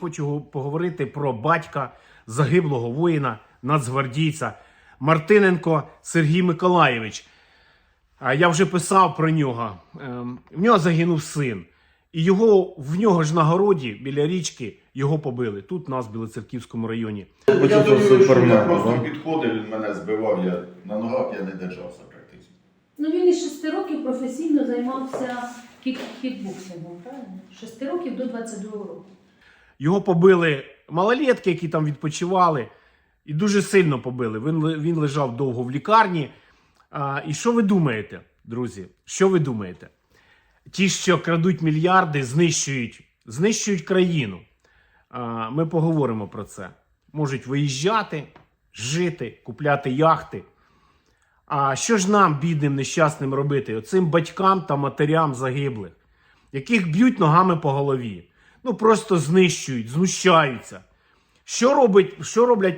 хочу поговорити про батька загиблого воїна, нацгвардійця Мартиненко Сергій Миколаєвич. А я вже писав про нього. Ем, В нього загинув син. І його в нього ж на городі біля річки його побили. Тут, у нас в Білоцерківському районі. Я до нього йшов, я просто підходив, він мене збивав, я на ногах я не держався практично. Ну він із 6 років професійно займався кік- кікбоксингом, правильно? З 6 років до 22 року. Його побили малолетки, які там відпочивали, і дуже сильно побили. Він, він лежав довго в лікарні. А, і що ви думаєте, друзі? Що ви думаєте? Ті, що крадуть мільярди, знищують, знищують країну. А, ми поговоримо про це. Можуть виїжджати, жити, купляти яхти. А що ж нам, бідним, нещасним, робити? Оцим батькам та матерям загиблих, яких б'ють ногами по голові. Ну просто знищують, знущаються. Що робить, що роблять